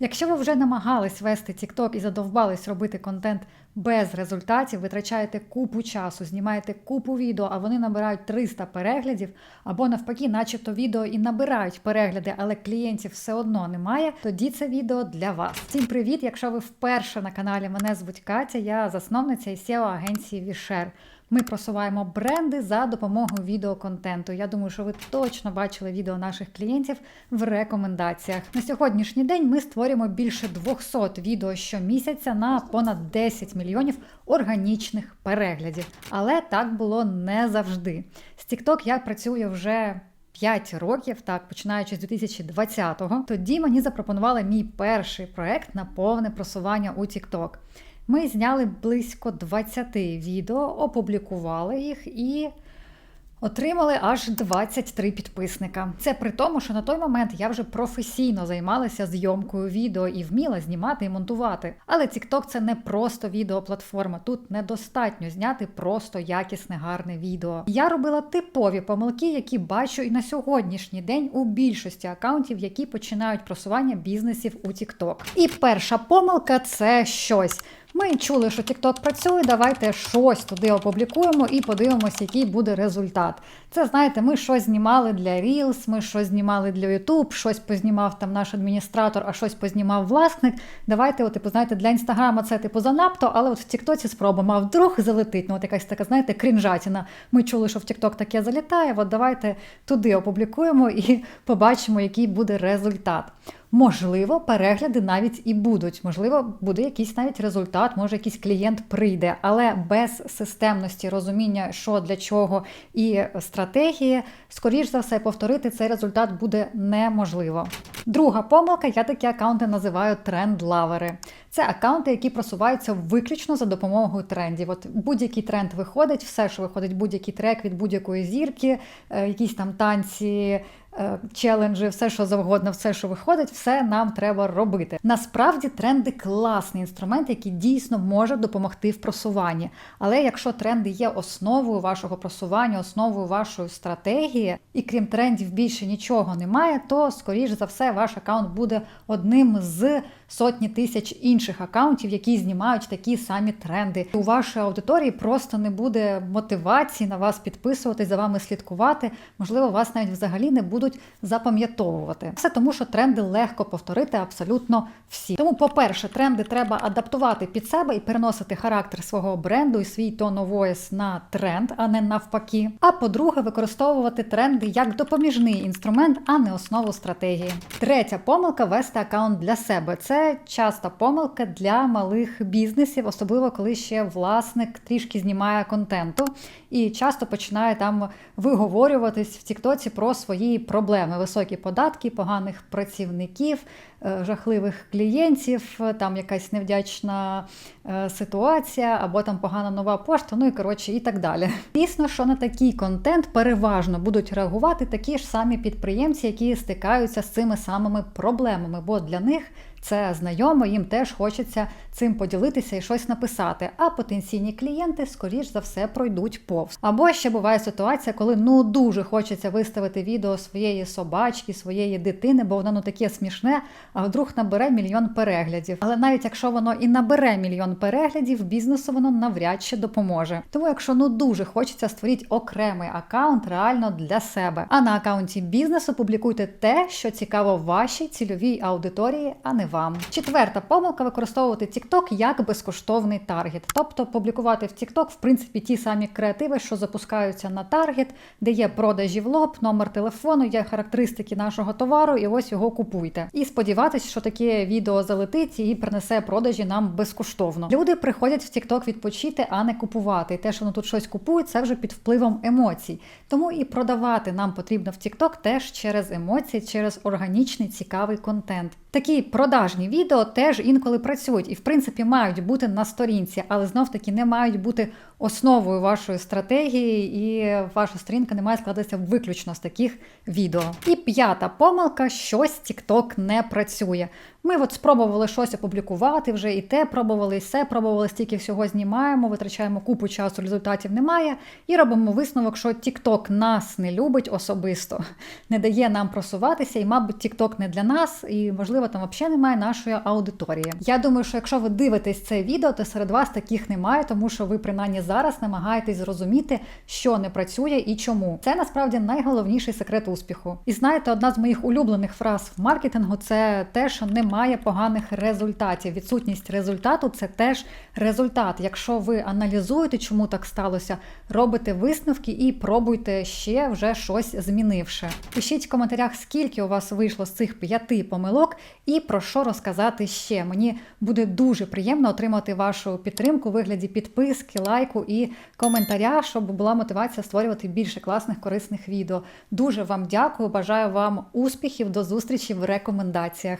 Якщо ви вже намагались вести TikTok і задовбались робити контент без результатів, витрачаєте купу часу, знімаєте купу відео, а вони набирають 300 переглядів, або навпаки, начебто відео і набирають перегляди, але клієнтів все одно немає, тоді це відео для вас. Всім привіт! Якщо ви вперше на каналі, мене звуть Катя, я засновниця і SEO агенції Вішер. Ми просуваємо бренди за допомогою відеоконтенту. Я думаю, що ви точно бачили відео наших клієнтів в рекомендаціях. На сьогоднішній день ми створюємо більше 200 відео щомісяця на понад 10 мільйонів органічних переглядів. Але так було не завжди. З TikTok я працюю вже. 5 років, так починаючи з 2020-го, тоді мені запропонували мій перший проект на повне просування у TikTok. Ми зняли близько 20 відео, опублікували їх і отримали аж 23 підписника. Це при тому, що на той момент я вже професійно займалася зйомкою відео і вміла знімати і монтувати. Але TikTok – це не просто відеоплатформа. Тут недостатньо зняти просто якісне, гарне відео. Я робила типові помилки, які бачу і на сьогоднішній день у більшості акаунтів, які починають просування бізнесів у TikTok. І перша помилка це щось. Ми чули, що TikTok працює. Давайте щось туди опублікуємо і подивимося, який буде результат. Це знаєте, ми щось знімали для Reels, ми щось знімали для YouTube, щось познімав там наш адміністратор, а щось познімав власник. Давайте, от, типу, знаєте, для інстаграма це типу занадто, але от в Тіктоці спробуємо, а вдруг залетить. Ну, от якась така, знаєте, крінжатіна. Ми чули, що в TikTok таке залітає. От давайте туди опублікуємо і побачимо, який буде результат. Можливо, перегляди навіть і будуть. Можливо, буде якийсь навіть результат, може якийсь клієнт прийде, але без системності розуміння, що для чого і стратегії, скоріш за все, повторити цей результат буде неможливо. Друга помилка, я такі акаунти називаю тренд-лавери. Це акаунти, які просуваються виключно за допомогою трендів. От будь-який тренд виходить, все, що виходить, будь-який трек від будь-якої зірки, е, якісь там танці. Е, Челенджі, все, що завгодно, все, що виходить, все нам треба робити. Насправді тренди класний інструмент, який дійсно може допомогти в просуванні. Але якщо тренди є основою вашого просування, основою вашої стратегії, і крім трендів більше нічого немає, то скоріш за все ваш аккаунт буде одним з сотні тисяч інших аккаунтів, які знімають такі самі тренди. У вашої аудиторії просто не буде мотивації на вас підписуватись, за вами слідкувати. Можливо, вас навіть взагалі не будуть запам'ятовувати. Все тому, що тренди легко повторити абсолютно всі. Тому, по-перше, тренди треба адаптувати під себе і переносити характер свого бренду і свій тон voice на тренд, а не навпаки. А по-друге, використовувати тренди як допоміжний інструмент, а не основу стратегії. Третя помилка вести аккаунт для себе. Це часта помилка для малих бізнесів, особливо коли ще власник трішки знімає контенту і часто починає там виговорюватись в Тіктоці про свої проблеми: високі податки, поганих працівників, е, жахливих клієнтів, там якась невдячна е, ситуація, або там погана нова пошта, ну і коротше, і так далі. Дійсно, що на такий контент переважно будуть реагувати такі ж самі підприємці, які стикаються з цими самими проблемами, бо для них. Це знайомо, їм теж хочеться цим поділитися і щось написати. А потенційні клієнти, скоріш за все, пройдуть повз. Або ще буває ситуація, коли ну дуже хочеться виставити відео своєї собачки, своєї дитини, бо воно ну таке смішне, а вдруг набере мільйон переглядів. Але навіть якщо воно і набере мільйон переглядів, бізнесу воно навряд чи допоможе. Тому, якщо ну дуже хочеться створіть окремий аккаунт реально для себе. А на аккаунті бізнесу публікуйте те, що цікаво вашій цільовій аудиторії, а не вам. Четверта помилка використовувати TikTok як безкоштовний таргет, тобто публікувати в TikTok, в принципі, ті самі креативи, що запускаються на таргет, де є продажі в лоб, номер телефону, є характеристики нашого товару, і ось його купуйте. І сподіватися, що таке відео залетить і принесе продажі нам безкоштовно. Люди приходять в TikTok відпочити, а не купувати. І те, що вони тут щось купують, це вже під впливом емоцій. Тому і продавати нам потрібно в TikTok теж через емоції, через органічний цікавий контент. Такі продажні відео теж інколи працюють і, в принципі, мають бути на сторінці, але знов таки не мають бути основою вашої стратегії, і ваша сторінка не має складатися виключно з таких відео. І п'ята помилка: щось TikTok не працює. Ми от спробували щось опублікувати вже і те пробували, і все пробували, стільки всього знімаємо, витрачаємо купу часу, результатів немає. І робимо висновок, що TikTok нас не любить особисто, не дає нам просуватися, і, мабуть, TikTok не для нас, і можливо там взагалі немає нашої аудиторії. Я думаю, що якщо ви дивитесь це відео, то серед вас таких немає, тому що ви принаймні зараз намагаєтесь зрозуміти, що не працює і чому. Це насправді найголовніший секрет успіху. І знаєте, одна з моїх улюблених фраз в маркетингу це те, що немає поганих результатів. Відсутність результату це теж результат. Якщо ви аналізуєте, чому так сталося, робите висновки і пробуйте ще вже щось змінивши. Пишіть в коментарях, скільки у вас вийшло з цих п'яти помилок, і про розказати ще. Мені буде дуже приємно отримати вашу підтримку у вигляді підписки, лайку і коментаря, щоб була мотивація створювати більше класних корисних відео. Дуже вам дякую. Бажаю вам успіхів. До зустрічі в рекомендаціях.